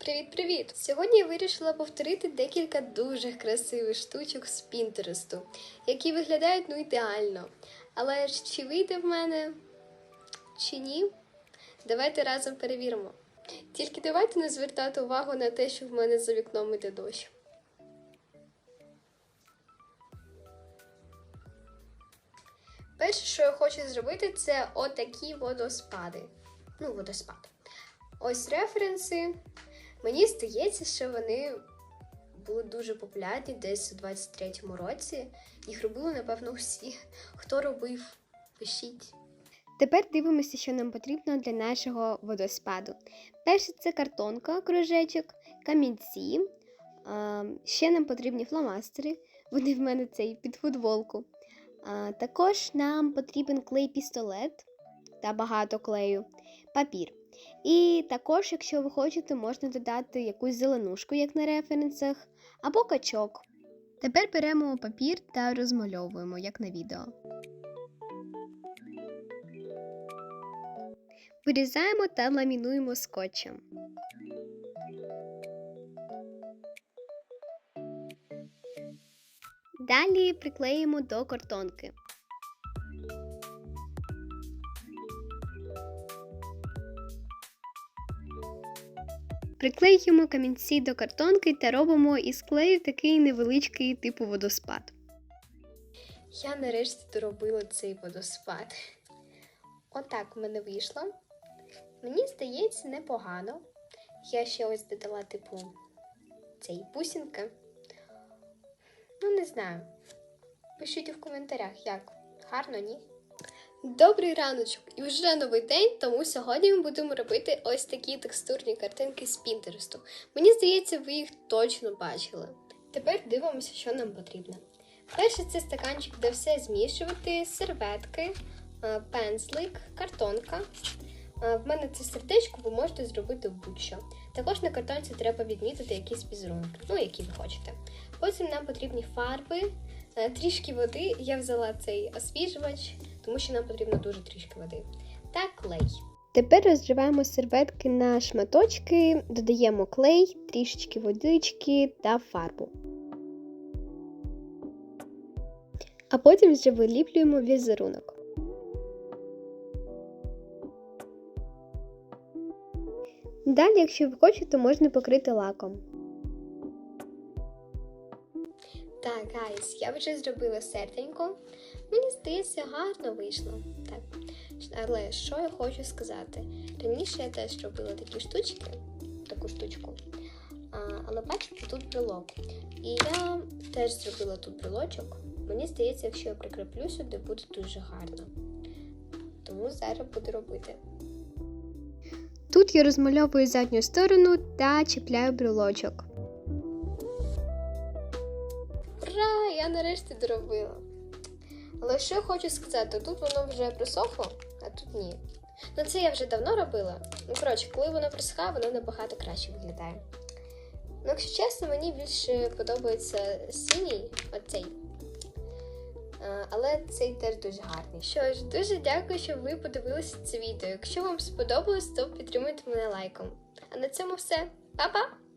Привіт-привіт! Сьогодні я вирішила повторити декілька дуже красивих штучок з Пінтересту, які виглядають ну ідеально. Але ж чи вийде в мене, чи ні? Давайте разом перевіримо. Тільки давайте не звертати увагу на те, що в мене за вікном іде дощ. Перше, що я хочу зробити, це отакі водоспади. Ну, водоспад. Ось референси. Мені здається, що вони були дуже популярні десь у 23-му році. Їх робили, напевно, всі. Хто робив, пишіть. Тепер дивимося, що нам потрібно для нашого водоспаду. Перше це картонка, кружечок, камінці. Ще нам потрібні фломастери. Вони в мене цей під футболку. Також нам потрібен клей-пістолет та багато клею, папір. І також, якщо ви хочете, можна додати якусь зеленушку, як на референсах, або качок. Тепер беремо папір та розмальовуємо, як на відео. Вирізаємо та ламінуємо скотчем. Далі приклеїмо до картонки. Приклеюємо камінці до картонки та робимо із клею такий невеличкий типу водоспад. Я нарешті доробила цей водоспад. Отак в мене вийшло. Мені здається, непогано. Я ще ось додала, типу, цей бусинка. Ну, не знаю. Пишіть в коментарях, як. Гарно, ні? Добрий раночок! І вже новий день, тому сьогодні ми будемо робити ось такі текстурні картинки з Пінтересту. Мені здається, ви їх точно бачили. Тепер дивимося, що нам потрібно. Перше це стаканчик, де все змішувати, серветки, е, пензлик, картонка. Е, В мене це сердечко, ви можете зробити будь-що. Також на картонці треба відмітити якісь візерунки, ну які ви хочете. Потім нам потрібні фарби, е, трішки води. Я взяла цей освіжувач, тому що нам потрібно дуже трішки води. Та клей. Тепер розриваємо серветки на шматочки, додаємо клей, трішечки водички та фарбу. А потім вже виліплюємо візерунок. Далі, якщо ви хочете, можна покрити лаком. Гайс, я вже зробила серденько. Мені здається, гарно вийшло. Так. Але що я хочу сказати? Раніше я теж робила такі штучки, таку штучку. А, але бачите, тут брелок. І я теж зробила тут брелочок. Мені здається, якщо я прикріплю сюди, буде дуже гарно. Тому зараз буду робити. Тут я розмальовую задню сторону та чіпляю брелочок. Я нарешті доробила. Але що я хочу сказати, тут воно вже присохло, а тут ні. Ну це я вже давно робила. Ну, коротше, коли воно присихає, воно набагато краще виглядає. Ну, якщо чесно, мені більше подобається синій, оцей. Але цей теж дуже гарний. Що ж, дуже дякую, що ви подивилися це відео. Якщо вам сподобалось, то підтримуйте мене лайком. А на цьому все. Па-па!